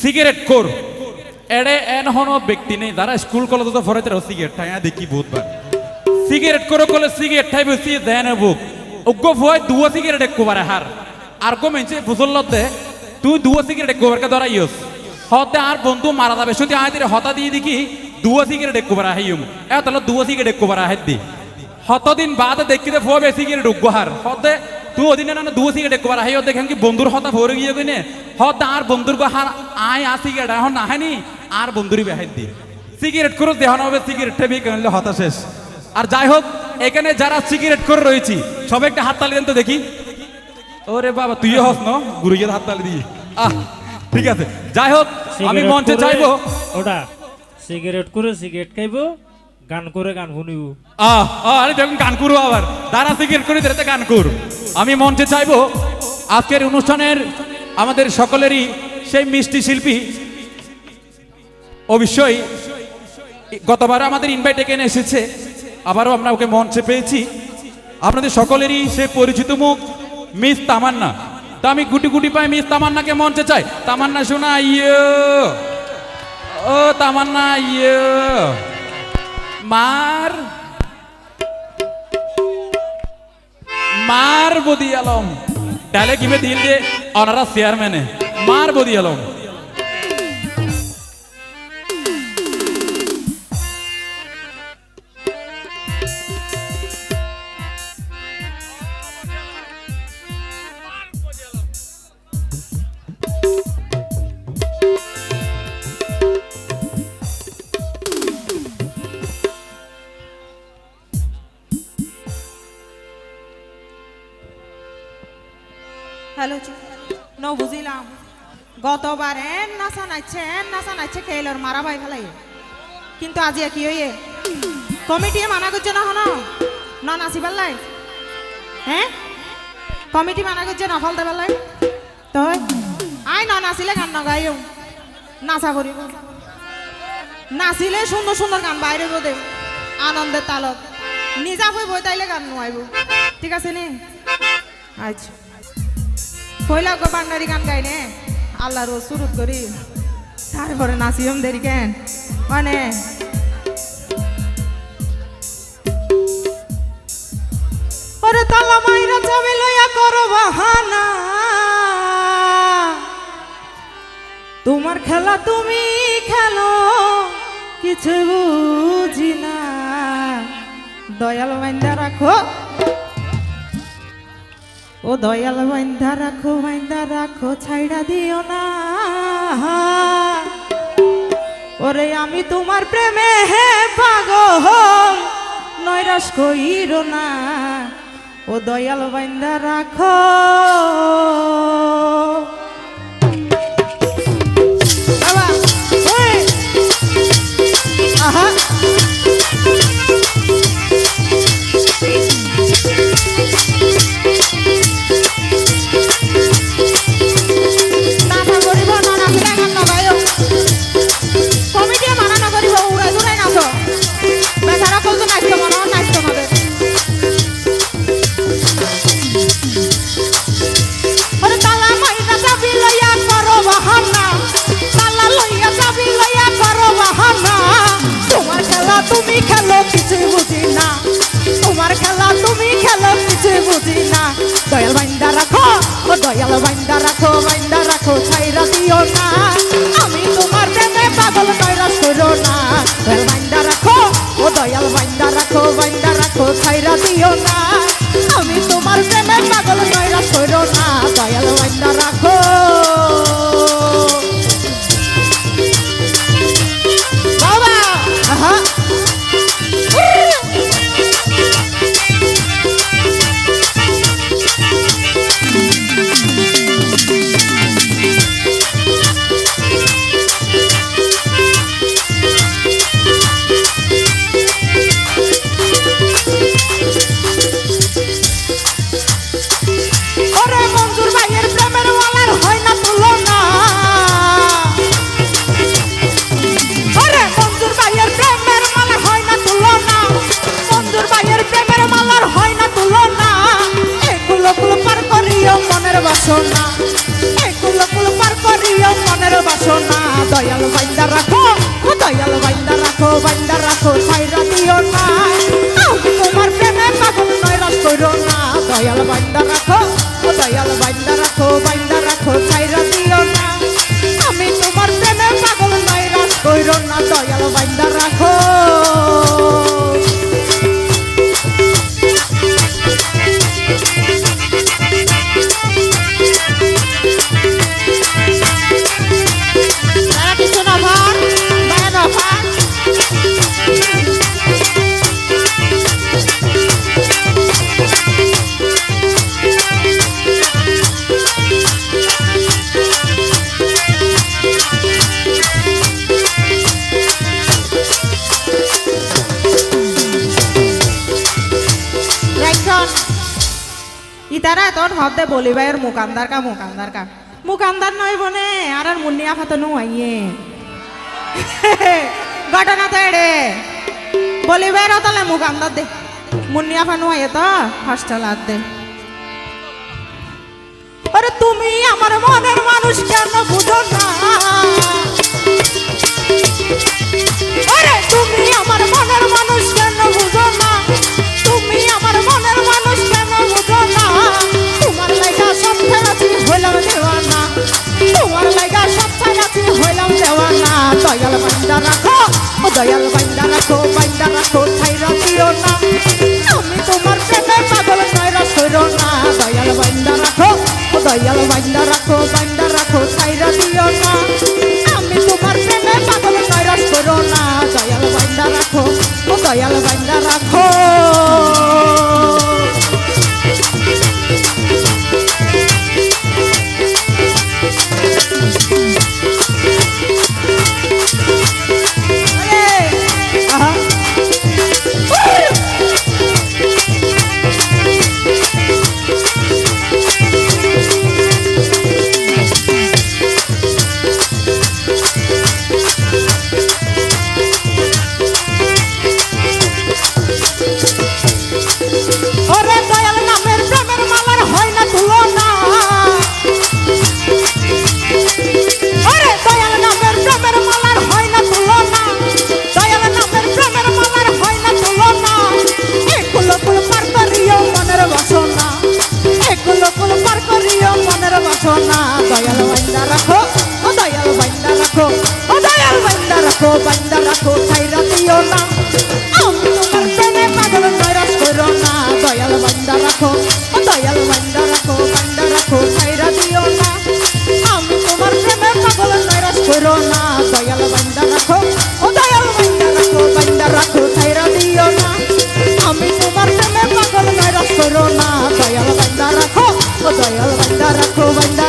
Cigarette core. এড়ে N হন ব্যক্তি নেই। যারা স্কুল কলেজ তো ফরে তারা সিগারেট। ঠাইয়া দেখি বহুতবার। সিগারেট করে কলে সিগারেট ঠাই বসি দেন বুক। উগ্র ফুয়াই দুয়া সিগারেট এক কোবারে হার। আর ফুসল দে তুই দুয়া সিগারেট এক কোবারকে ধরা ইয়স হতে আর বন্ধু মারা যাবে। শুধু আয় হতা দিয়ে দেখি দুয়া সিগারেট এক কোবার আহাইম এ তাহলে দুয়া সিগারেট এক কোবার আহাই দি। হতদিন বাদে দেখিতে ফুয়া বেশি সিগারেট উগ্র হার। হতে তুই ওদিনে না দুয়া সিগারেট এক কোবার আহাইও দেখেন কি বন্ধুর হতা ভরে গিয়ে গিনে। হত আর বন্ধুর গো হার আয়, আ সিগারেট এখন নাহেনি আর বন্ধুরই বেহাই দি। সিগারেট করে দেহানো হবে সিগারেট টেবি কেনলে হতা শেষ। আর যাই হোক, এখানে যারা সিগারেট করে রয়েছি, সবাই একটা হাততালি দেন তো দেখি। ওরে বাবা তুইও হস ন? গুরুকে হাত তালি দিই আহ ঠিক আছে। যাই হোক আমি মঞ্চে চাইব ওটা সিগারেট করে সিগারেট খাইবো গান করে গান শুনিব। আহ আরে দেখুন গান করব আবার। দাঁড়া সিগারেট করে দিতে গান কর আমি মঞ্চে চাইব আজকের অনুষ্ঠানের আমাদের সকলেরই সেই মিষ্টি শিল্পী। অবশ্যই গতবার আমাদের ইনভাইট এখানে এসেছে। আবারও আমরা ওকে মঞ্চে পেয়েছি। আপনাদের সকলেরই সে পরিচিত মুখ। মিস তামান্না। তা আমি গুটি গুটি পাই মিস তামান্নাকে মঞ্চে চাই। তামান্না শোনা ইয়ে ও তামান্না ইয়ে মার। মার বদি আলম। ডালে কীভাবে দিল যে অনারা চেয়ারম্যানে মার বদি আলম। হ্যালো ন বুঝিলাম। গতবার এন নাচা নাচছে, এন নাচা নাচছে, খেলার মারা ভাই ফেলাই কিন্তু আজি কি হইয়ে। কমিটিয়ে মানা করছে না হন? ন নাচি পারলাই হ্যাঁ কমিটি মানা করছে না ফলতে পারলাই তো আই, ন নাচিলে গান নগাইও। নাচা করিব নাচিলে সুন্দর সুন্দর গান বাইরে দে আনন্দের তালত নিজা হয়ে বই তাইলে গান নোয়াইব। ঠিক আছে নি? আচ্ছা। পয়লা গো বাংলারি গান গাই নে? আল্লাহ রোজ শুরু করি। তারপরে নাচিম দেরি কেন? মানে ওরে তালা মাইরা যাবে লইয়া করো বাহানা। তোমার খেলা তুমি খেলো, কিছু বুঝি না। দয়াল বাইন্দা রাখো। ও দয়াল বাইন্দা রাখো বাইন্দা রাখো, ছাইড়া দিও না। ওরে আমি তোমার প্রেমে হে পাগল নৈরাস কইরো না। ও দয়াল বাইন্দা রাখো। তুমি খেলো কিছু বুঝি না। তোমার খেলা তুমি খেলো কিছু বুঝি না। দয়াল বাইন্দা রাখো, ও দয়াল বাইন্দা রাখো বাইন্দা রাখো, ছাইরা দিও না। আমি তোমার প্রেমে পাগল, ছাইরা সরো না। দয়াল বাইন্দা রাখো, ও দয়াল বাইন্দা রাখো বাইন্দা রাখো, ছাইরা দিও না। বাসনা। একুল কুল পার করিও মনের বাসনা। দয়াল বাইন্দা রাখো দয়াল বাইন্দা রাখো বাইন্দা রাখো সাইরা দিও না। তোমার প্রেমে পাগল নয় রস করো না। দয়াল বাইন্দা রাখো দয়াল বাইন্দা রাখো, বাইন্দা তোর হদে বলিবাইয়ের মুকান্দার কা মুকান্দার কা। মুকান্দার নয় বনে, আর আর মুন্নিয়া ফাতনু আইয়ে ঘটনা তো এড়ে। বলিবাইয়ের তাহলে মুকান্দার দে। মুন্নিয়া ফানু আইয়ে তো হস্টেল আর দে। আরে তুমি আমার মনের মানুষ কেন বুঝো দয়াল বাইন্দা রাখো বান্দা রাখো ছাইরা দিও না। আমি তোমার প্রেমে পাগল, ছাইরা সইরো না। দয়াল বাইন্দা রাখো দয়াল বান্দা রাখো বান্দা রাখো ছাইরা দিও না। আমি তোমার প্রেমে পাগল নৈরাশ করো না। দয়াল বান্দা রাখো দয়াল বান্দা রাখো বাসনা দয়াল বাইন্দা রাখো, ও দয়াল বাইন্দা রাখো, ও দয়াল বাইন্দা রাখো বাইন্দা রাখো, ছাইরা দিও না। আমি তোমার প্রেমে পাগল নৈরাশ করো না, দয়াল বান্দা রাখো। Cause